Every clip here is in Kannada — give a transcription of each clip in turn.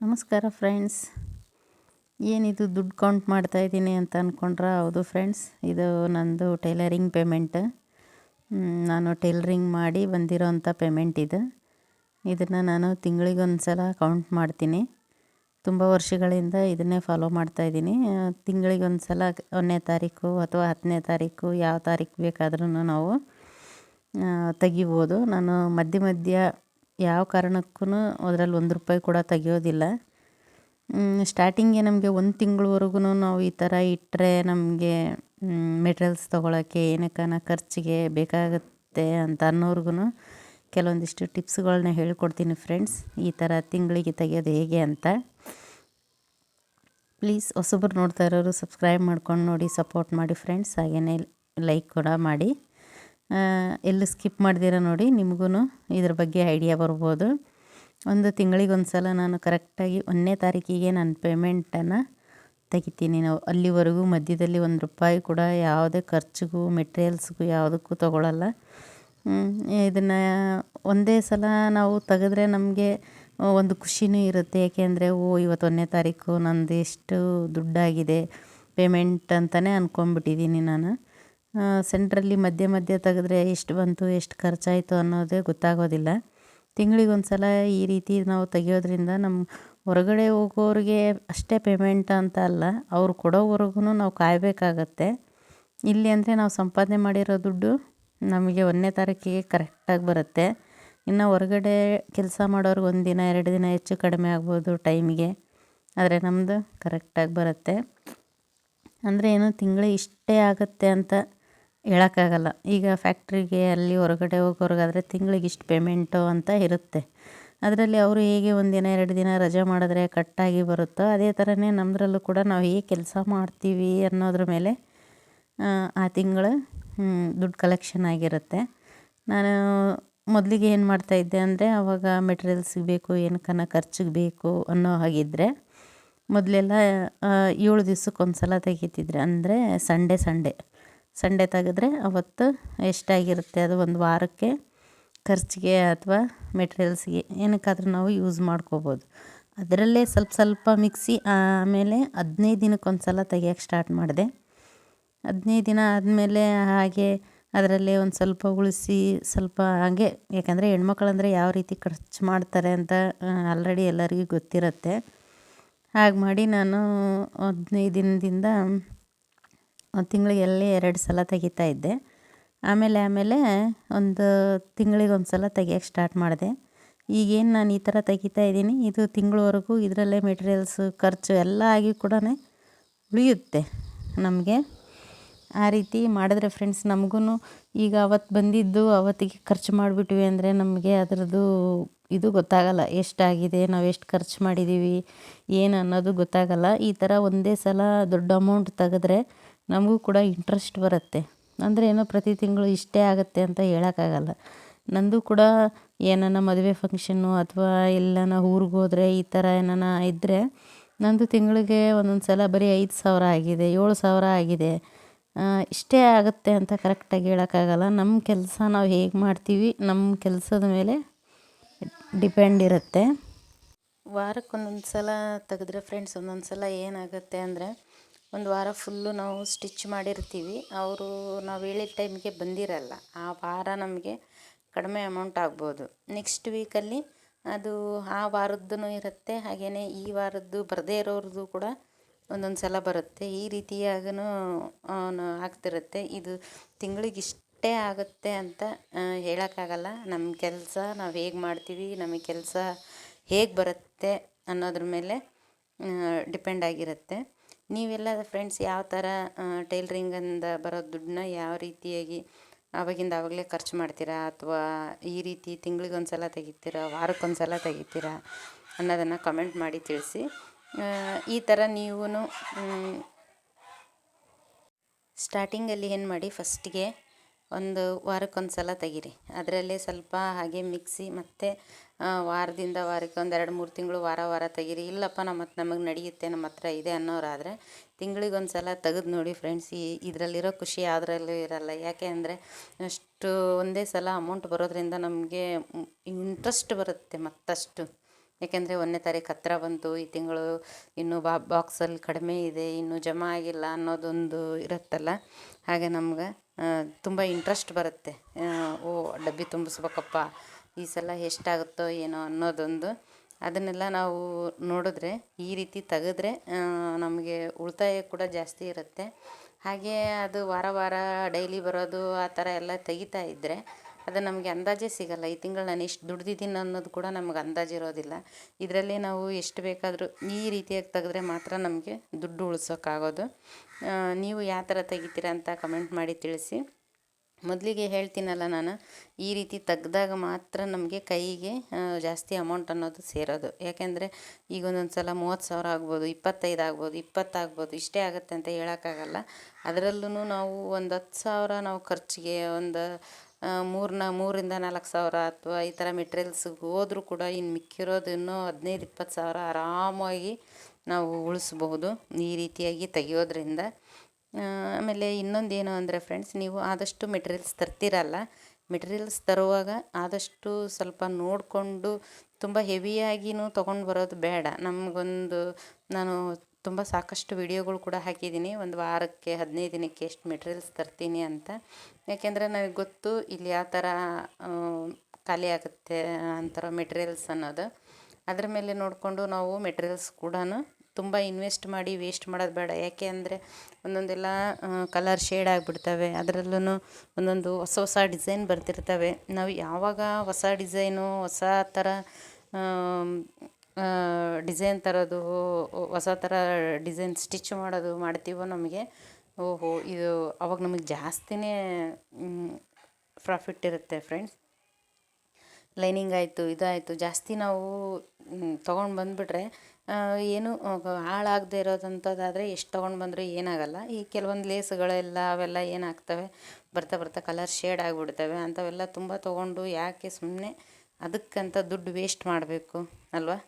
ನಮಸ್ಕಾರ ಫ್ರೆಂಡ್ಸ್. ಏನಿದು ದುಡ್ಡು ಕೌಂಟ್ ಮಾಡ್ತಾ ಇದ್ದೀನಿ ಅಂತ ಅಂದ್ಕೊಂಡ್ರೆ ಹೌದು ಫ್ರೆಂಡ್ಸ್, ಇದು ನಂದು ಟೈಲರಿಂಗ್ ಪೇಮೆಂಟ್ ನಾನು ಟೈಲರಿಂಗ್ ಮಾಡಿ ಬಂದಿರೋಂಥ ಪೇಮೆಂಟ್ ಇದು. ಇದನ್ನು ನಾನು ತಿಂಗಳಿಗೊಂದು ಸಲ ಕೌಂಟ್ ಮಾಡ್ತೀನಿ. ತುಂಬ ವರ್ಷಗಳಿಂದ ಇದನ್ನೇ ಫಾಲೋ ಮಾಡ್ತಾಯಿದ್ದೀನಿ ತಿಂಗಳಿಗೊಂದು ಸಲ ಒಂದನೇ ತಾರೀಕು ಅಥವಾ ಹತ್ತನೇ ತಾರೀಕು ಯಾವ ತಾರೀಕು ಬೇಕಾದ್ರೂ ನಾವು ತೆಗಿಬೋದು. ನಾನು ಮಧ್ಯ ಮಧ್ಯ ಯಾವ ಕಾರಣಕ್ಕೂ ಅದರಲ್ಲಿ ಒಂದು ರೂಪಾಯಿ ಕೂಡ ತೆಗೆಯೋದಿಲ್ಲ. ಸ್ಟಾರ್ಟಿಂಗೆ ನಮಗೆ ಒಂದು ತಿಂಗಳವರೆಗೂ ನಾವು ಈ ಥರ ಇಟ್ಟರೆ ನಮಗೆ ಮೆಟೀರಿಯಲ್ಸ್ ತೊಗೊಳಕ್ಕೆ, ಏನಕ್ಕನ ಖರ್ಚಿಗೆ ಬೇಕಾಗುತ್ತೆ ಅಂತ ಅನ್ನೋರ್ಗು ಕೆಲವೊಂದಿಷ್ಟು ಟಿಪ್ಸ್ಗಳನ್ನ ಹೇಳ್ಕೊಡ್ತೀನಿ ಫ್ರೆಂಡ್ಸ್ ಈ ಥರ ತಿಂಗಳಿಗೆ ತೆಗೆಯೋದು ಹೇಗೆ ಅಂತ. ಪ್ಲೀಸ್ ಹೊಸಬ್ರು ನೋಡ್ತಾ ಇರೋರು ಸಬ್ಸ್ಕ್ರೈಬ್ ಮಾಡ್ಕೊಂಡು ನೋಡಿ ಸಪೋರ್ಟ್ ಮಾಡಿ ಫ್ರೆಂಡ್ಸ್ ಹಾಗೆಯೇ ಲೈಕ್ ಕೂಡ ಮಾಡಿ. ಎಲ್ಲೂ ಸ್ಕಿಪ್ ಮಾಡ್ದಿರ ನೋಡಿ ನಿಮಗೂ ಇದ್ರ ಬಗ್ಗೆ ಐಡಿಯಾ ಬರ್ಬೋದು. ಒಂದು ತಿಂಗಳಿಗೆ ಒಂದು ಸಲ ನಾನು ಕರೆಕ್ಟಾಗಿ ಒಂದನೇ ತಾರೀಕಿಗೆ ನಾನು ಪೇಮೆಂಟನ್ನು ತೆಗಿತೀನಿ. ನಾವು ಅಲ್ಲಿವರೆಗೂ ಮಧ್ಯದಲ್ಲಿ ಒಂದು ರೂಪಾಯಿ ಕೂಡ ಯಾವುದೇ ಖರ್ಚಿಗೂ, ಮೆಟೀರಿಯಲ್ಸ್ಗೂ ಯಾವುದಕ್ಕೂ ತೊಗೊಳಲ್ಲ. ಇದನ್ನು ಒಂದೇ ಸಲ ನಾವು ತೆಗೆದ್ರೆ ನಮಗೆ ಒಂದು ಖುಷಿನೂ ಇರುತ್ತೆ. ಯಾಕೆಂದರೆ, ಓ, ಇವತ್ತು ಒಂದನೇ ತಾರೀಕು ನಂದು ಎಷ್ಟು ದುಡ್ಡಾಗಿದೆ, ಪೇಮೆಂಟ್ ಅಂತಲೇ ಅಂದ್ಕೊಂಬಿಟ್ಟಿದ್ದೀನಿ ನಾನು. ಸೆಂಟ್ರಲ್ಲಿ ಮಧ್ಯೆ ಮಧ್ಯೆ ತೆಗೆದ್ರೆ ಎಷ್ಟು ಬಂತು, ಎಷ್ಟು ಖರ್ಚಾಯಿತು ಅನ್ನೋದೇ ಗೊತ್ತಾಗೋದಿಲ್ಲ. ತಿಂಗಳಿಗೆ ಒಂದು ಸಲ ಈ ರೀತಿ ನಾವು ತೆಗಿಯೋದ್ರಿಂದ ನಮ್ಮ ಹೊರಗಡೆ ಹೋಗೋರಿಗೆ ಅಷ್ಟೇ ಪೇಮೆಂಟ್ ಅಂತ ಅಲ್ಲ, ಅವ್ರು ಕೊಡೋವರೆಗೂ ನಾವು ಕಾಯಬೇಕಾಗತ್ತೆ. ಇಲ್ಲಿ ಅಂದರೆ ನಾವು ಸಂಪಾದನೆ ಮಾಡಿರೋ ದುಡ್ಡು ನಮಗೆ ಒಂದನೇ ತಾರೀಕಿಗೆ ಕರೆಕ್ಟಾಗಿ ಬರುತ್ತೆ. ಇನ್ನು ಹೊರಗಡೆ ಕೆಲಸ ಮಾಡೋರ್ಗೆ ಒಂದು ದಿನ, ಎರಡು ದಿನ ಹೆಚ್ಚು ಕಡಿಮೆ ಆಗ್ಬೋದು ಟೈಮಿಗೆ, ಆದರೆ ನಮ್ಮದು ಕರೆಕ್ಟಾಗಿ ಬರುತ್ತೆ. ಅಂದರೆ ಏನು ತಿಂಗಳು ಇಷ್ಟೇ ಆಗುತ್ತೆ ಅಂತ ಹೇಳೋಕ್ಕಾಗಲ್ಲ. ಈಗ ಫ್ಯಾಕ್ಟ್ರಿಗೆ ಅಲ್ಲಿ ಹೊರಗಡೆ ಹೋಗೋರ್ಗಾದ್ರೆ ತಿಂಗಳಿಗೆ ಇಷ್ಟು ಪೇಮೆಂಟು ಅಂತ ಇರುತ್ತೆ. ಅದರಲ್ಲಿ ಅವರು ಹೇಗೆ ಒಂದು ದಿನ, ಎರಡು ದಿನ ರಜೆ ಮಾಡಿದ್ರೆ ಕಟ್ಟಾಗಿ ಬರುತ್ತೋ ಅದೇ ಥರನೇ ನಮ್ಮದ್ರಲ್ಲೂ ಕೂಡ ನಾವು ಹೇಗೆ ಕೆಲಸ ಮಾಡ್ತೀವಿ ಅನ್ನೋದ್ರ ಮೇಲೆ, ಆ ತಿಂಗಳು ದುಡ್ಡು ಕಲೆಕ್ಷನ್ ಆಗಿರುತ್ತೆ. ನಾನು ಮೊದಲಿಗೆ ಏನು ಮಾಡ್ತಾಯಿದ್ದೆ ಅಂದರೆ ಆವಾಗ ಮೆಟೀರಿಯಲ್ಸಿಗೆ ಬೇಕು ಏನಕ್ಕನ ಖರ್ಚಿಗೆ ಬೇಕು ಅನ್ನೋ ಹಾಗಿದ್ದರೆ ಮೊದಲೆಲ್ಲ ಏಳು ದಿವ್ಸಕ್ಕೆ ಒಂದು ಸಲ ತೆಗಿತಿದ್ರೆ. ಅಂದರೆ ಸಂಡೇ ಸಂಡೇ. ಸಂಡೇ ತೆಗೆದ್ರೆ ಅವತ್ತು ಎಷ್ಟಾಗಿರುತ್ತೆ ಅದು ಒಂದು ವಾರಕ್ಕೆ ಖರ್ಚಿಗೆ ಅಥವಾ ಮೆಟೀರಿಯಲ್ಸ್ಗೆ ಏನಕ್ಕಾದ್ರೂ ನಾವು ಯೂಸ್ ಮಾಡ್ಕೋಬೋದು. ಅದರಲ್ಲೇ ಸ್ವಲ್ಪ ಸ್ವಲ್ಪ ಮಿಕ್ಸಿ ಆಮೇಲೆ ಹದಿನೈದು ದಿನಕ್ಕೆ ಒಂದು ಸಲ ತೆಗಿಯೋಕ್ಕೆ ಸ್ಟಾರ್ಟ್ ಮಾಡಿದೆ. ಹದಿನೈದು ದಿನ ಆದಮೇಲೆ ಹಾಗೆ ಅದರಲ್ಲೇ ಒಂದು ಸ್ವಲ್ಪ ಉಳಿಸಿ ಸ್ವಲ್ಪ ಹಾಗೆ, ಯಾಕಂದರೆ ಹೆಣ್ಮಕ್ಳಂದರೆ ಯಾವ ರೀತಿ ಖರ್ಚು ಮಾಡ್ತಾರೆ ಅಂತ ಆಲ್ರೆಡಿ ಎಲ್ಲರಿಗೂ ಗೊತ್ತಿರುತ್ತೆ. ಹಾಗೆ ಮಾಡಿ ನಾನು ಹದಿನೈದು ದಿನದಿಂದ ತಿಂಗಳಿಗೆಲ್ಲ ಎರಡು ಸಲ ತೆಗಿತಾ ಇದ್ದೆ. ಆಮೇಲೆ ಆಮೇಲೆ ಒಂದು ತಿಂಗಳಿಗೆ ಒಂದು ಸಲ ತೆಗಿಯೋಕ್ಕೆ ಸ್ಟಾರ್ಟ್ ಮಾಡಿದೆ. ಈಗೇನು ನಾನು ಈ ಥರ ತೆಗಿತಾ ಇದ್ದೀನಿ, ಇದು ತಿಂಗಳವರೆಗೂ ಇದರಲ್ಲೇ ಮೆಟೀರಿಯಲ್ಸು ಖರ್ಚು ಎಲ್ಲ ಆಗಿ ಕೂಡ ಉಳಿಯುತ್ತೆ ನಮಗೆ. ಆ ರೀತಿ ಮಾಡಿದ್ರೆ ಫ್ರೆಂಡ್ಸ್ ನಮಗೂ ಈಗ ಅವತ್ತು ಬಂದಿದ್ದು ಅವತ್ತಿಗೆ ಖರ್ಚು ಮಾಡಿಬಿಟ್ವಿ ಅಂದರೆ ನಮಗೆ ಅದರದ್ದು ಇದು ಗೊತ್ತಾಗಲ್ಲ, ಎಷ್ಟಾಗಿದೆ, ನಾವು ಎಷ್ಟು ಖರ್ಚು ಮಾಡಿದ್ದೀವಿ ಏನು ಅನ್ನೋದು ಗೊತ್ತಾಗಲ್ಲ. ಈ ಥರ ಒಂದೇ ಸಲ ದೊಡ್ಡ ಅಮೌಂಟ್ ತೆಗೆದ್ರೆ ನಮಗೂ ಕೂಡ ಇಂಟ್ರೆಸ್ಟ್ ಬರುತ್ತೆ. ಅಂದರೆ ಏನೋ ಪ್ರತಿ ತಿಂಗಳು ಇಷ್ಟೇ ಆಗುತ್ತೆ ಅಂತ ಹೇಳೋಕ್ಕಾಗಲ್ಲ. ನಂದು ಕೂಡ ಏನಾನ ಮದುವೆ ಫಂಕ್ಷನ್ನು ಅಥವಾ ಎಲ್ಲಾನ ಊರಿಗೆ ಹೋದರೆ ಈ ಥರ ಏನಾನ ಇದ್ದರೆ ನಂದು ತಿಂಗಳಿಗೆ ಒಂದೊಂದು ಸಲ ಬರೀ ಐದು ಸಾವಿರ ಆಗಿದೆ, ಏಳು ಸಾವಿರ ಆಗಿದೆ. ಇಷ್ಟೇ ಆಗುತ್ತೆ ಅಂತ ಕರೆಕ್ಟಾಗಿ ಹೇಳೋಕ್ಕಾಗಲ್ಲ. ನಮ್ಮ ಕೆಲಸ ನಾವು ಹೇಗೆ ಮಾಡ್ತೀವಿ ನಮ್ಮ ಕೆಲಸದ ಮೇಲೆ ಡಿಪೆಂಡ್ ಇರುತ್ತೆ. ವಾರಕ್ಕೆ ಒಂದೊಂದು ಸಲ ತೆಗೆದ್ರೆ ಫ್ರೆಂಡ್ಸ್ ಒಂದೊಂದು ಸಲ ಏನಾಗುತ್ತೆ ಅಂದರೆ ಒಂದು ವಾರ ಫುಲ್ಲು ನಾವು ಸ್ಟಿಚ್ ಮಾಡಿರ್ತೀವಿ. ಅವರು ನಾವು ಹೇಳಿದ ಟೈಮ್ಗೆ ಬಂದಿರಲ್ಲ. ಆ ವಾರ ನಮಗೆ ಕಡಿಮೆ ಅಮೌಂಟ್ ಆಗ್ಬೋದು. ನೆಕ್ಸ್ಟ್ ವೀಕಲ್ಲಿ ಅದು ಆ ವಾರದ್ದು ಇರುತ್ತೆ. ಹಾಗೆಯೇ ಈ ವಾರದ್ದು ಬರದೇ ಇರೋರದ್ದು ಕೂಡ ಒಂದೊಂದು ಸಲ ಬರುತ್ತೆ. ಈ ರೀತಿಯಾಗೂ ಆಗ್ತಿರುತ್ತೆ. ಇದು ತಿಂಗಳಿಗೆ ಇಷ್ಟೇ ಆಗುತ್ತೆ ಅಂತ ಹೇಳೋಕ್ಕಾಗಲ್ಲ. ನಮ್ಮ ಕೆಲಸ ನಾವು ಹೇಗೆ ಮಾಡ್ತೀವಿ, ನಮಗೆ ಕೆಲಸ ಹೇಗೆ ಬರುತ್ತೆ ಅನ್ನೋದ್ರ ಮೇಲೆ ಡಿಪೆಂಡ್ ಆಗಿರುತ್ತೆ. ನೀವೆಲ್ಲ ಫ್ರೆಂಡ್ಸ್ ಯಾವ ಥರ ಟೈಲ್ರಿಂಗಿಂದ ಬರೋ ದುಡ್ಡನ್ನ ಯಾವ ರೀತಿಯಾಗಿ ಆವಾಗಿಂದ ಆವಾಗಲೇ ಖರ್ಚು ಮಾಡ್ತೀರಾ? ಅಥವಾ ಈ ರೀತಿ ತಿಂಗ್ಳಿಗೆ ಸಲ ತೆಗಿತೀರಾ? ವಾರಕ್ಕೊಂದು ಸಲ ತೆಗಿತೀರಾ? ಅನ್ನೋದನ್ನು ಕಮೆಂಟ್ ಮಾಡಿ ತಿಳಿಸಿ. ಈ ಥರ ನೀವೂ ಸ್ಟಾರ್ಟಿಂಗಲ್ಲಿ ಏನು ಮಾಡಿ? ಫಸ್ಟಿಗೆ ಒಂದು ವಾರಕ್ಕೊಂದು ಸಲ ತೆಗೀರಿ. ಅದರಲ್ಲೇ ಸ್ವಲ್ಪ ಹಾಗೆ ಮಿಕ್ಸಿ ಮತ್ತು ವಾರದಿಂದ ವಾರಕ್ಕೆ ಒಂದು ಎರಡು, ಮೂರು ತಿಂಗಳು ವಾರ ವಾರ ತೆಗೀರಿ. ಇಲ್ಲಪ್ಪ ನಮ್ಮ ಮತ್ತು ನಮಗೆ ನಡೆಯುತ್ತೆ ನಮ್ಮ ಹತ್ರ ಇದೆ ಅನ್ನೋರಾದರೆ ತಿಂಗಳಿಗೊಂದು ಸಲ ತೆಗೆದು ನೋಡಿ ಫ್ರೆಂಡ್ಸ್, ಈ, ಇದರಲ್ಲಿರೋ ಖುಷಿ ಯಾವುದ್ರಲ್ಲೂ ಇರಲ್ಲ. ಯಾಕೆ ಅಂದರೆ ಅಷ್ಟು ಒಂದೇ ಸಲ ಅಮೌಂಟ್ ಬರೋದರಿಂದ ನಮಗೆ ಇಂಟ್ರೆಸ್ಟ್ ಬರುತ್ತೆ ಮತ್ತಷ್ಟು. ಯಾಕೆಂದರೆ ಒಂದನೇ ತಾರೀಕು ಹತ್ತಿರ ಬಂತು ಈ ತಿಂಗಳು ಇನ್ನೂ ಬಾ, ಬಾಕ್ಸಲ್ಲಿ ಕಡಿಮೆ ಇದೆ, ಇನ್ನೂ ಜಮಾ ಆಗಿಲ್ಲ ಅನ್ನೋದೊಂದು ಇರುತ್ತಲ್ಲ. ಹಾಗೆ ನಮ್ಗೆ ತುಂಬ ಇಂಟ್ರೆಸ್ಟ್ ಬರುತ್ತೆ. ಓ, ಡಬ್ಬಿ ತುಂಬಿಸ್ಬೇಕಪ್ಪ, ಈ ಸಲ ಎಷ್ಟಾಗುತ್ತೋ ಏನೋ ಅನ್ನೋದೊಂದು. ಅದನ್ನೆಲ್ಲ ನಾವು ನೋಡಿದ್ರೆ, ಈ ರೀತಿ ತೆಗೆದ್ರೆ ನಮಗೆ ಉಳಿತಾಯ ಕೂಡ ಜಾಸ್ತಿ ಇರುತ್ತೆ. ಹಾಗೇ ಅದು ವಾರ ವಾರ ಡೈಲಿ ಬರೋದು, ಆ ಥರ ಎಲ್ಲ ತೆಗಿತಾ ಇದ್ದರೆ ಅದು ನಮಗೆ ಅಂದಾಜೇ ಸಿಗಲ್ಲ. ಈ ತಿಂಗಳು ನಾನು ಎಷ್ಟು ದುಡ್ದಿದ್ದೀನಿ ಅನ್ನೋದು ಕೂಡ ನಮ್ಗೆ ಅಂದಾಜು ಇರೋದಿಲ್ಲ. ಇದರಲ್ಲಿ ನಾವು ಎಷ್ಟು ಬೇಕಾದರೂ ಈ ರೀತಿಯಾಗಿ ತೆಗೆದ್ರೆ ಮಾತ್ರ ನಮಗೆ ದುಡ್ಡು ಉಳಿಸೋಕ್ಕಾಗೋದು ನೀವು ಯಾವ ಥರ ತೆಗಿತೀರ ಅಂತ ಕಮೆಂಟ್ ಮಾಡಿ ತಿಳಿಸಿ. ಮೊದಲಿಗೆ ಹೇಳ್ತೀನಲ್ಲ ನಾನು, ಈ ರೀತಿ ತೆಗ್ದಾಗ ಮಾತ್ರ ನಮಗೆ ಕೈಗೆ ಜಾಸ್ತಿ ಅಮೌಂಟ್ ಅನ್ನೋದು ಸೇರೋದು. ಯಾಕೆಂದರೆ ಈಗ ಒಂದೊಂದು ಸಲ ಮೂವತ್ತು ಸಾವಿರ ಆಗ್ಬೋದು, ಇಪ್ಪತ್ತೈದು ಆಗ್ಬೋದು ಇಪ್ಪತ್ತಾಗ್ಬೋದು ಇಷ್ಟೇ ಆಗುತ್ತೆ ಅಂತ ಹೇಳೋಕ್ಕಾಗಲ್ಲ. ಅದರಲ್ಲೂ ನಾವು ಒಂದು ಹತ್ತು ಸಾವಿರ ನಾವು ಖರ್ಚಿಗೆ, ಒಂದು ಮೂರನ್ನ ಮೂರಿಂದ ನಾಲ್ಕು ಸಾವಿರ ಅಥವಾ ಈ ಥರ ಮೆಟೀರಿಯಲ್ಸಿಗೆ ಹೋದ್ರೂ ಕೂಡ ಇನ್ನು ಮಿಕ್ಕಿರೋದು ಹದಿನೈದು, ಇಪ್ಪತ್ತು ಸಾವಿರ ಆರಾಮಾಗಿ ನಾವು ಉಳಿಸ್ಬಹುದು ಈ ರೀತಿಯಾಗಿ ತೆಗೆಯೋದ್ರಿಂದ. ಆಮೇಲೆ ಇನ್ನೊಂದು ಏನು ಅಂದರೆ ಫ್ರೆಂಡ್ಸ್ ನೀವು ಆದಷ್ಟು ಮೆಟೀರಿಯಲ್ಸ್ ತರ್ತೀರಲ್ಲ, ಮೆಟೀರಿಯಲ್ಸ್ ತರುವಾಗ ಆದಷ್ಟು ಸ್ವಲ್ಪ ನೋಡಿಕೊಂಡು ತುಂಬ ಹೆವಿಯಾಗಿಯೂ ತೊಗೊಂಡು ಬರೋದು ಬೇಡ. ನಮಗೊಂದು, ನಾನು ತುಂಬ ಸಾಕಷ್ಟು ವಿಡಿಯೋಗಳು ಕೂಡ ಹಾಕಿದ್ದೀನಿ. ಒಂದು ವಾರಕ್ಕೆ ಹದಿನೈದು ದಿನಕ್ಕೆ ಎಷ್ಟು ಮೆಟೀರಿಯಲ್ಸ್ ತರ್ತೀನಿ ಅಂತ. ಯಾಕೆಂದರೆ ನನಗೆ ಗೊತ್ತು ಇಲ್ಲಿ ಯಾವ ಥರ ಖಾಲಿ ಆಗುತ್ತೆ ಅಂತಾರೋ ಮೆಟೀರಿಯಲ್ಸ್ ಅನ್ನೋದು. ಅದ್ರ ಮೇಲೆ ನೋಡಿಕೊಂಡು ನಾವು ಮೆಟೀರಿಯಲ್ಸ್ ಕೂಡ ತುಂಬ ಇನ್ವೆಸ್ಟ್ ಮಾಡಿ ವೇಸ್ಟ್ ಮಾಡೋದು ಬೇಡ. ಯಾಕೆ ಅಂದರೆ ಒಂದೊಂದೆಲ್ಲ ಕಲರ್ ಶೇಡ್ ಆಗಿಬಿಡ್ತವೆ. ಅದರಲ್ಲೂ ಒಂದೊಂದು ಹೊಸ ಹೊಸ ಡಿಸೈನ್ ಬರ್ತಿರ್ತವೆ. ನಾವು ಯಾವಾಗ ಹೊಸ ಡಿಸೈನು ಹೊಸ ಥರ ಡಿಸೈನ್ ಥರದ್ದು ಹೊಸ ಥರ ಡಿಸೈನ್ ಸ್ಟಿಚ್ ಮಾಡೋದು ಮಾಡ್ತೀವೋ ನಮಗೆ. ಓಹೋ, ಇದು ಅವಾಗ ನಮಗೆ ಜಾಸ್ತಿನೇ ಪ್ರಾಫಿಟ್ ಇರುತ್ತೆ ಫ್ರೆಂಡ್ಸ್ ಲೈನಿಂಗ್ ಆಯಿತು, ಇದಾಯಿತು, ಜಾಸ್ತಿ ನಾವು ತೊಗೊಂಡು ಬಂದುಬಿಟ್ರೆ ಏನು ಹಾಳಾಗದೆ ಇರೋದಂಥದ್ದಾದರೆ ಎಷ್ಟು ತೊಗೊಂಡು ಬಂದರೂ ಏನಾಗಲ್ಲ. ಈ ಕೆಲವೊಂದು ಲೇಸ್ಗಳೆಲ್ಲ ಅವೆಲ್ಲ ಏನಾಗ್ತವೆ, ಬರ್ತಾ ಬರ್ತಾ ಕಲರ್ ಶೇಡ್ ಆಗಿಬಿಡ್ತವೆ, ಅಂಥವೆಲ್ಲ ತುಂಬ ತೊಗೊಂಡು ಯಾಕೆ ಸುಮ್ಮನೆ ಅದಕ್ಕಂತ ದುಡ್ಡು ವೇಸ್ಟ್ ಮಾಡಬೇಕು, ಅಲ್ವಾ?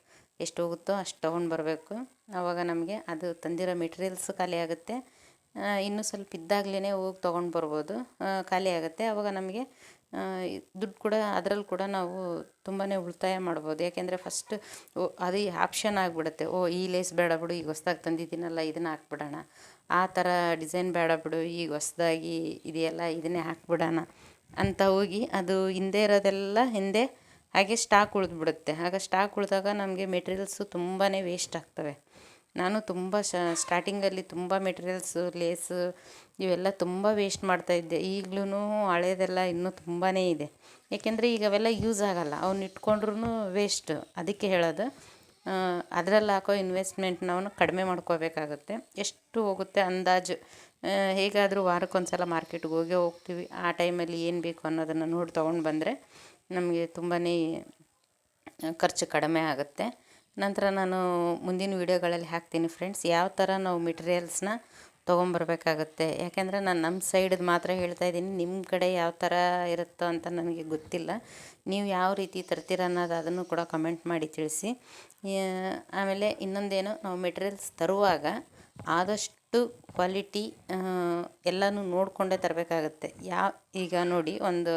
ಎಷ್ಟು ಹೋಗುತ್ತೋ ಅಷ್ಟು ತೊಗೊಂಡು ಬರಬೇಕು. ಆವಾಗ ನಮಗೆ ಅದು ತಂದಿರೋ ಮೆಟೀರಿಯಲ್ಸ್ ಖಾಲಿ ಆಗುತ್ತೆ. ಇನ್ನೂ ಸ್ವಲ್ಪ ಇದ್ದಾಗಲೇ ಹೋಗಿ ತೊಗೊಂಡು ಬರ್ಬೋದು. ಖಾಲಿ ಆಗುತ್ತೆ. ಆವಾಗ ನಮಗೆ ದುಡ್ಡು ಕೂಡ ಅದರಲ್ಲಿ ಕೂಡ ನಾವು ತುಂಬಾ ಉಳಿತಾಯ ಮಾಡ್ಬೋದು. ಯಾಕೆಂದರೆ ಫಸ್ಟ್ ಅದು ಆಪ್ಷನ್ ಆಗಿಬಿಡುತ್ತೆ. ಓ, ಈ ಲೇಸ್ ಬೇಡ ಬಿಡು, ಈಗ ಹೊಸ್ದಾಗಿ ತಂದಿದ್ದೀನಲ್ಲ, ಇದನ್ನು ಹಾಕ್ಬಿಡೋಣ. ಆ ಥರ ಡಿಸೈನ್ ಬೇಡ ಬಿಡು, ಈಗ ಹೊಸ್ದಾಗಿ ಇದೆಯಲ್ಲ, ಇದನ್ನೇ ಹಾಕ್ಬಿಡೋಣ ಅಂತ ಹೋಗಿ ಅದು ಹಿಂದೆ ಇರೋದೆಲ್ಲ ಹಿಂದೆ ಹಾಗೆ ಸ್ಟಾಕ್ ಉಳಿದ್ಬಿಡುತ್ತೆ. ಆಗ ಸ್ಟಾಕ್ ಉಳಿದಾಗ ನಮಗೆ ಮೆಟೀರಿಯಲ್ಸು ತುಂಬಾ ವೇಸ್ಟ್ ಆಗ್ತವೆ. ನಾನು ತುಂಬ ಸ್ಟಾರ್ಟಿಂಗಲ್ಲಿ ತುಂಬ ಮೆಟೀರಿಯಲ್ಸು ಲೇಸು ಇವೆಲ್ಲ ತುಂಬ ವೇಸ್ಟ್ ಮಾಡ್ತಾಯಿದ್ದೆ ಈಗಲೂ ಹಳೇದೆಲ್ಲ ಇನ್ನೂ ತುಂಬಾ ಇದೆ. ಏಕೆಂದರೆ ಈಗ ಅವೆಲ್ಲ ಯೂಸ್ ಆಗೋಲ್ಲ. ಅವ್ನು ಇಟ್ಕೊಂಡ್ರೂ ವೇಸ್ಟ್ ಅದಕ್ಕೆ ಹೇಳೋದು ಅದರಲ್ಲಿ ಹಾಕೋ ಇನ್ವೆಸ್ಟ್ಮೆಂಟ್ ನಾವು ಕಡಿಮೆ ಮಾಡ್ಕೋಬೇಕಾಗುತ್ತೆ. ಎಷ್ಟು ಹೋಗುತ್ತೆ ಅಂದಾಜು? ಹೇಗಾದರೂ ವಾರಕ್ಕೊಂದು ಸಲ ಮಾರ್ಕೆಟ್ಗೆ ಹೋಗೇ ಹೋಗ್ತೀವಿ. ಆ ಟೈಮಲ್ಲಿ ಏನು ಬೇಕು ಅನ್ನೋದನ್ನು ನೋಡಿ, ತೊಗೊಂಡು ಬಂದರೆ ನಮಗೆ ತುಂಬಾ ಖರ್ಚು ಕಡಿಮೆ ಆಗುತ್ತೆ. ನಂತರ ನಾನು ಮುಂದಿನ ವೀಡಿಯೋಗಳಲ್ಲಿ ಹಾಕ್ತೀನಿ ಫ್ರೆಂಡ್ಸ್ ಯಾವ ಥರ ನಾವು ಮೆಟೀರಿಯಲ್ಸ್ನ ತೊಗೊಂಬರ್ಬೇಕಾಗುತ್ತೆ. ಯಾಕೆಂದರೆ ನಾನು ನಮ್ಮ ಸೈಡ್ದು ಮಾತ್ರ ಹೇಳ್ತಾ ಇದ್ದೀನಿ. ನಿಮ್ಮ ಕಡೆ ಯಾವ ಥರ ಇರುತ್ತೋ ಅಂತ ನನಗೆ ಗೊತ್ತಿಲ್ಲ. ನೀವು ಯಾವ ರೀತಿ ತರ್ತೀರ ಅನ್ನೋದು ಅದನ್ನು ಕೂಡ ಕಮೆಂಟ್ ಮಾಡಿ ತಿಳಿಸಿ. ಆಮೇಲೆ ಇನ್ನೊಂದೇನು, ನಾವು ಮೆಟೀರಿಯಲ್ಸ್ ತರುವಾಗ ಆದಷ್ಟು ಕ್ವಾಲಿಟಿ ಎಲ್ಲನೂ ನೋಡಿಕೊಂಡೇ ತರಬೇಕಾಗತ್ತೆ. ಯಾವ ಈಗ ನೋಡಿ ಒಂದು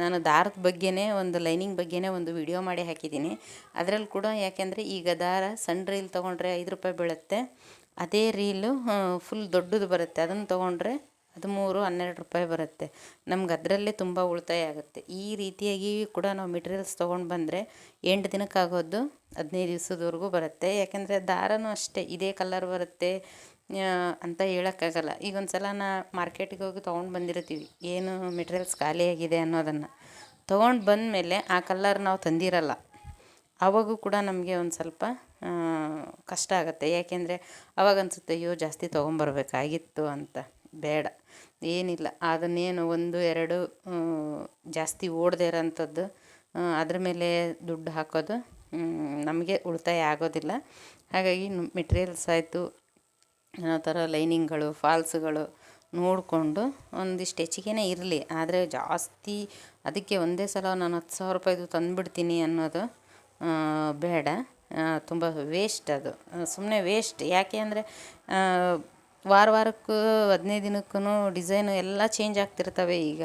ನಾನು ದಾರದ ಬಗ್ಗೆನೇ, ಒಂದು ಲೈನಿಂಗ್ ಬಗ್ಗೆನೇ ಒಂದು ವಿಡಿಯೋ ಮಾಡಿ ಹಾಕಿದ್ದೀನಿ. ಅದರಲ್ಲಿ ಕೂಡ ಯಾಕೆಂದರೆ ಈಗ ದಾರ ಸಣ್ಣ ರೀಲ್ ತೊಗೊಂಡ್ರೆ ಐದು ರೂಪಾಯಿ ಬೀಳುತ್ತೆ. ಅದೇ ರೀಲು ಫುಲ್ ದೊಡ್ಡದು ಬರುತ್ತೆ. ಅದನ್ನು ತೊಗೊಂಡ್ರೆ ಹದಿಮೂರು, ಹನ್ನೆರಡು ರೂಪಾಯಿ ಬರುತ್ತೆ. ನಮ್ಗೆ ಅದರಲ್ಲೇ ತುಂಬ ಉಳಿತಾಯ ಆಗುತ್ತೆ. ಈ ರೀತಿಯಾಗಿ ಕೂಡ ನಾವು ಮೆಟೀರಿಯಲ್ಸ್ ತೊಗೊಂಡು ಬಂದರೆ ಎಂಟು ದಿನಕ್ಕಾಗೋದು ಹದಿನೈದು ದಿವಸದವರೆಗೂ ಬರುತ್ತೆ. ಯಾಕೆಂದರೆ ದಾರನೂ ಅಷ್ಟೇ, ಇದೇ ಕಲರ್ ಬರುತ್ತೆ. ಅಂತ ಹೇಳೋಕ್ಕಾಗಲ್ಲ. ಈಗ ಒಂದು ಸಲ ನಾ ಮಾರ್ಕೆಟಿಗೆ ಹೋಗಿ ತೊಗೊಂಡು ಬಂದಿರ್ತೀವಿ. ಏನು ಮೆಟೀರಿಯಲ್ಸ್ ಖಾಲಿಯಾಗಿದೆ ಅನ್ನೋದನ್ನು. ತೊಗೊಂಡು ಬಂದಮೇಲೆ ಆ ಕಲ್ಲರ್ ನಾವು ತಂದಿರಲ್ಲ. ಆವಾಗೂ ಕೂಡ ನಮಗೆ ಒಂದು ಸ್ವಲ್ಪ ಕಷ್ಟ ಆಗುತ್ತೆ. ಯಾಕೆಂದರೆ ಅವಾಗ ಅನಿಸುತ್ತೆ, ಅಯ್ಯೋ, ಜಾಸ್ತಿ ತೊಗೊಂಬರ್ಬೇಕಾಗಿತ್ತು ಅಂತ. ಬೇಡ. ಏನಿಲ್ಲ. ಅದನ್ನೇನು ಒಂದು, ಎರಡು ಜಾಸ್ತಿ ಓಡದೇ ಇರೋಂಥದ್ದು ಅದ್ರ ಮೇಲೆ ದುಡ್ಡು ಹಾಕೋದು ನಮಗೆ ಉಳಿತಾಯ ಆಗೋದಿಲ್ಲ. ಹಾಗಾಗಿ ಮೆಟೀರಿಯಲ್ಸ್ ಆಯಿತು. ಆ ಥರ ಲೈನಿಂಗ್ಗಳು, ಫಾಲ್ಸ್ಗಳು ನೋಡಿಕೊಂಡು ಒಂದಿಷ್ಟು ಹೆಚ್ಚಿಗೆನೇ ಇರಲಿ. ಆದರೆ ಜಾಸ್ತಿ ಅದಕ್ಕೆ ಒಂದೇ ಸಲ ನಾನು ಹತ್ತು ಸಾವಿರ ರೂಪಾಯಿದು ತಂದುಬಿಡ್ತೀನಿ ಅನ್ನೋದು ಬೇಡ. ತುಂಬ ವೇಸ್ಟ್ ಅದು. ಸುಮ್ಮನೆ ವೇಸ್ಟ್ ಯಾಕೆ ಅಂದರೆ ವಾರ ವಾರಕ್ಕೂ ಹದಿನೈದು ದಿನಕ್ಕೂ ಡಿಸೈನು ಎಲ್ಲ ಚೇಂಜ್ ಆಗ್ತಿರ್ತವೆ ಈಗ.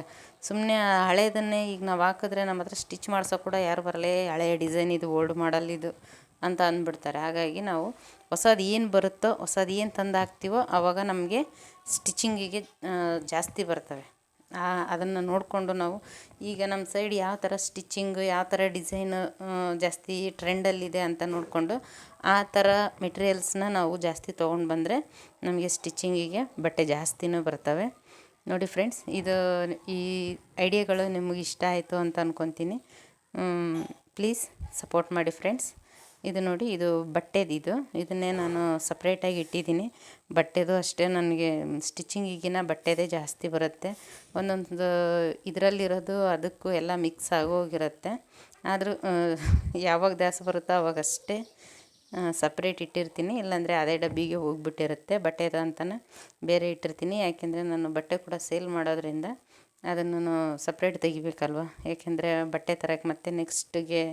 ಸುಮ್ಮನೆ ಹಳೆಯದನ್ನೇ ಈಗ ನಾವು ಹಾಕಿದ್ರೆ ನಮ್ಮ ಹತ್ರ ಸ್ಟಿಚ್ ಮಾಡಿಸೋ ಕೂಡ ಯಾರು ಬರಲೇ ಹಳೆಯ ಡಿಸೈನ್ ಇದು ಓಲ್ಡ್ ಮಾಡಲ್ ಇದು. ಅಂತ ಅಂದ್ಬಿಡ್ತಾರೆ. ಹಾಗಾಗಿ ನಾವು ಹೊಸದು ಏನು ಬರುತ್ತೋ, ಹೊಸದು ಏನು ತಂದು ಹಾಕ್ತೀವೋ ಆವಾಗ ನಮಗೆ ಸ್ಟಿಚಿಂಗಿಗೆ ಜಾಸ್ತಿ ಬರ್ತವೆ. ಅದನ್ನು ನೋಡಿಕೊಂಡು ನಾವು ಈಗ ನಮ್ಮ ಸೈಡ್ ಯಾವ ಥರ ಸ್ಟಿಚಿಂಗ್ ಯಾವ ಥರ ಡಿಸೈನ್ ಜಾಸ್ತಿ ಟ್ರೆಂಡಲ್ಲಿದೆ ಅಂತ ನೋಡಿಕೊಂಡು ಆ ಥರ ಮೆಟೀರಿಯಲ್ಸ್ನ ನಾವು ಜಾಸ್ತಿ ತೊಗೊಂಡು ಬಂದರೆ ನಮಗೆ ಸ್ಟಿಚಿಂಗಿಗೆ ಬಟ್ಟೆ ಜಾಸ್ತಿನೂ ಬರ್ತವೆ. ನೋಡಿ ಫ್ರೆಂಡ್ಸ್ ಇದು ಈ ಐಡಿಯಾಗಳು ನಿಮಗೆ ಇಷ್ಟ ಆಯಿತು ಅಂತ ಅಂದ್ಕೊತೀನಿ ಪ್ಲೀಸ್ ಸಪೋರ್ಟ್ ಮಾಡಿ ಫ್ರೆಂಡ್ಸ್ ಇದು ನೋಡಿ, ಇದು ಬಟ್ಟೆದು ಇದು. ಇದನ್ನೇ ನಾನು ಸಪ್ರೇಟಾಗಿ ಇಟ್ಟಿದ್ದೀನಿ. ಬಟ್ಟೆದು ಅಷ್ಟೇ ನನಗೆ ಸ್ಟಿಚಿಂಗಿಗಿನ ಬಟ್ಟೆದೇ ಜಾಸ್ತಿ ಬರುತ್ತೆ. ಒಂದೊಂದು ಇದರಲ್ಲಿರೋದು ಅದಕ್ಕೂ ಎಲ್ಲ ಮಿಕ್ಸ್ ಆಗೋಗಿರುತ್ತೆ. ಆದರೂ ಯಾವಾಗ ದಾಸ ಬರುತ್ತೋ ಅವಾಗಷ್ಟೇ ಸಪ್ರೇಟ್ ಇಟ್ಟಿರ್ತೀನಿ. ಇಲ್ಲಾಂದರೆ ಅದೇ ಡಬ್ಬಿಗೆ ಹೋಗ್ಬಿಟ್ಟಿರುತ್ತೆ ಬಟ್ಟೆದು ಅಂತಲೇ ಬೇರೆ ಇಟ್ಟಿರ್ತೀನಿ. ಯಾಕೆಂದರೆ ನಾನು ಬಟ್ಟೆ ಕೂಡ ಸೇಲ್ ಮಾಡೋದ್ರಿಂದ ಅದನ್ನು ಸಪ್ರೇಟ್ ತೆಗಿಬೇಕಲ್ವ? ಏಕೆಂದರೆ ಬಟ್ಟೆ ತರಕ್ಕೆ ಮತ್ತೆ ನೆಕ್ಸ್ಟಿಗೆ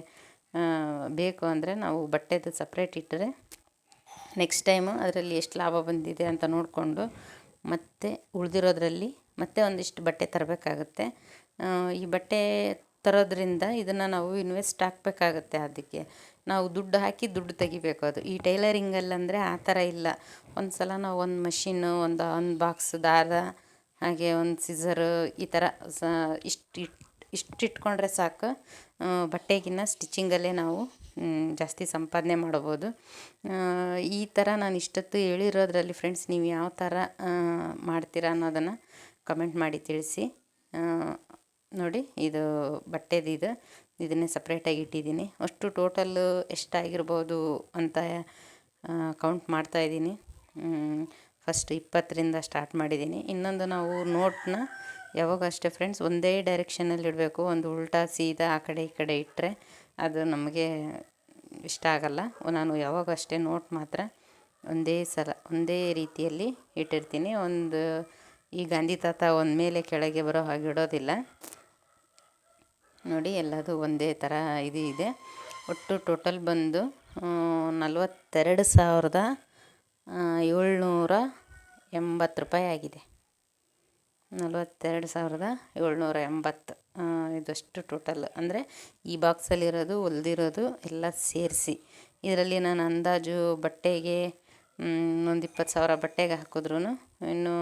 ಬೇಕು ಅಂದರೆ ನಾವು ಬಟ್ಟೆದು ಸಪ್ರೇಟ್ ಇಟ್ಟರೆ ನೆಕ್ಸ್ಟ್ ಟೈಮು ಅದರಲ್ಲಿ ಎಷ್ಟು ಲಾಭ ಬಂದಿದೆ ಅಂತ ನೋಡಿಕೊಂಡು ಮತ್ತೆ ಉಳಿದಿರೋದ್ರಲ್ಲಿ ಮತ್ತೆ ಒಂದಿಷ್ಟು ಬಟ್ಟೆ ತರಬೇಕಾಗುತ್ತೆ. ಈ ಬಟ್ಟೆ ತರೋದ್ರಿಂದ ಇದನ್ನು ನಾವು ಇನ್ವೆಸ್ಟ್ ಹಾಕಬೇಕಾಗತ್ತೆ ಅದಕ್ಕೆ. ನಾವು ದುಡ್ಡು ಹಾಕಿ ದುಡ್ಡು ತೆಗಿಬೇಕು ಅದು. ಈ ಟೈಲರಿಂಗಲ್ಲಂದರೆ ಆ ಥರ ಇಲ್ಲ. ಒಂದು ಸಲ ನಾವು ಒಂದು ಮಷಿನ್ನು ಒಂದು ಒಂದು ಬಾಕ್ಸ್ ದಾರ ಹಾಗೆ ಒಂದು ಸಿಝರು ಈ ಥರ ಸ, ಇಷ್ಟು ಇಷ್ಟು ಇಟ್ಕೊಂಡ್ರೆ ಸಾಕು ಬಟ್ಟೆಗಿನ್ನ ಸ್ಟಿಚಿಂಗಲ್ಲೇ ನಾವು ಜಾಸ್ತಿ ಸಂಪಾದನೆ ಮಾಡ್ಬೋದು. ಈ ಥರ ನಾನು ಇಷ್ಟೊತ್ತು ಹೇಳಿರೋದ್ರಲ್ಲಿ ಫ್ರೆಂಡ್ಸ್ ನೀವು ಯಾವ ಥರ ಮಾಡ್ತೀರಾ ಅನ್ನೋದನ್ನು ಕಮೆಂಟ್ ಮಾಡಿ ತಿಳಿಸಿ. ನೋಡಿ, ಇದು ಬಟ್ಟೆದು ಇದು. ಇದನ್ನೇ ಸಪ್ರೇಟಾಗಿ ಇಟ್ಟಿದ್ದೀನಿ. ಅಷ್ಟು ಟೋಟಲ್ಲು ಎಷ್ಟಾಗಿರ್ಬೋದು ಅಂತ ಕೌಂಟ್ ಮಾಡ್ತಾಯಿದ್ದೀನಿ ಫಸ್ಟ್ ಇಪ್ಪತ್ತರಿಂದ ಸ್ಟಾರ್ಟ್ ಮಾಡಿದ್ದೀನಿ. ಇನ್ನೊಂದು ನಾವು ನೋಟ್ನ ಯಾವಾಗ ಅಷ್ಟೇ ಫ್ರೆಂಡ್ಸ್ ಒಂದೇ ಡೈರೆಕ್ಷನಲ್ಲಿ ಇಡಬೇಕು. ಒಂದು ಉಲ್ಟಾ ಸೀದಾ ಆ ಕಡೆ ಈ ಕಡೆ ಇಟ್ಟರೆ ಅದು ನಮಗೆ ಇಷ್ಟ ಆಗಲ್ಲ. ನಾನು ಯಾವಾಗ ಅಷ್ಟೇ ನೋಟ್ ಮಾತ್ರ ಒಂದೇ ಸಲ, ಒಂದೇ ರೀತಿಯಲ್ಲಿ ಇಟ್ಟಿರ್ತೀನಿ. ಒಂದು ಈ ಗಾಂಧಿ ತಾತ ಒಂದು ಮೇಲೆ ಕೆಳಗೆ ಬರೋ ಹಾಗೆ ಇಡೋದಿಲ್ಲ. ನೋಡಿ, ಎಲ್ಲದೂ ಒಂದೇ ಥರ ಇದು ಇದೆ. ಒಟ್ಟು ಟೋಟಲ್ ಬಂದು ನಲ್ವತ್ತೆರಡು ಸಾವಿರದ ಏಳ್ನೂರ ಎಂಬತ್ತು ರೂಪಾಯಿ ಆಗಿದೆ. ನಲ್ವತ್ತೆರಡು ಸಾವಿರದ ಏಳ್ನೂರ ಎಂಬತ್ತು. ಇದಷ್ಟು ಟೋಟಲ್ ಅಂದರೆ ಈ ಬಾಕ್ಸಲ್ಲಿರೋದು ಹೊಲ್ದಿರೋದು ಎಲ್ಲ ಸೇರಿಸಿ. ಇದರಲ್ಲಿ ನಾನು ಅಂದಾಜು ಬಟ್ಟೆಗೆ ಒಂದು ಇಪ್ಪತ್ತು ಸಾವಿರ ಬಟ್ಟೆಗೆ ಹಾಕಿದ್ರೂ ಇನ್ನೂ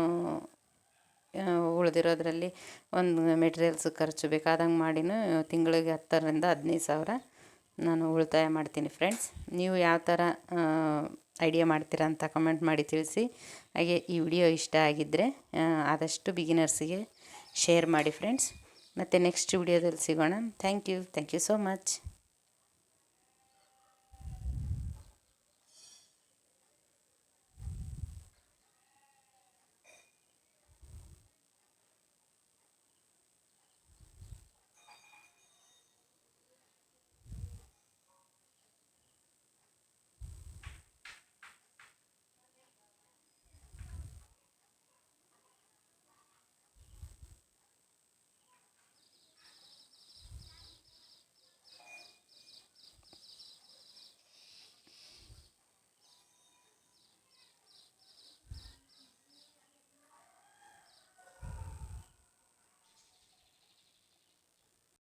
ಉಳಿದಿರೋದ್ರಲ್ಲಿ ಒಂದು ಮೆಟೀರಿಯಲ್ಸ್ ಖರ್ಚು ಬೇಕಾದಂಗೆ ಮಾಡಿನೂ ತಿಂಗಳಿಗೆ ಹತ್ತರಿಂದ ಹದಿನೈದು ಸಾವಿರ ನಾನು ಉಳಿತಾಯ ಮಾಡ್ತೀನಿ ಫ್ರೆಂಡ್ಸ್ ನೀವು ಯಾವ ಥರ ಐಡಿಯಾ ಮಾಡ್ತೀರಾ ಅಂತ ಕಮೆಂಟ್ ಮಾಡಿ ತಿಳಿಸಿ. ಹಾಗೆ ಈ ವಿಡಿಯೋ ಇಷ್ಟ ಆಗಿದ್ದರೆ ಆದಷ್ಟು ಬಿಗಿನರ್ಸಿಗೆ ಶೇರ್ ಮಾಡಿ ಫ್ರೆಂಡ್ಸ್ ಮತ್ತು ನೆಕ್ಸ್ಟ್ ವಿಡಿಯೋದಲ್ಲಿ ಸಿಗೋಣ. Thank you thank you so much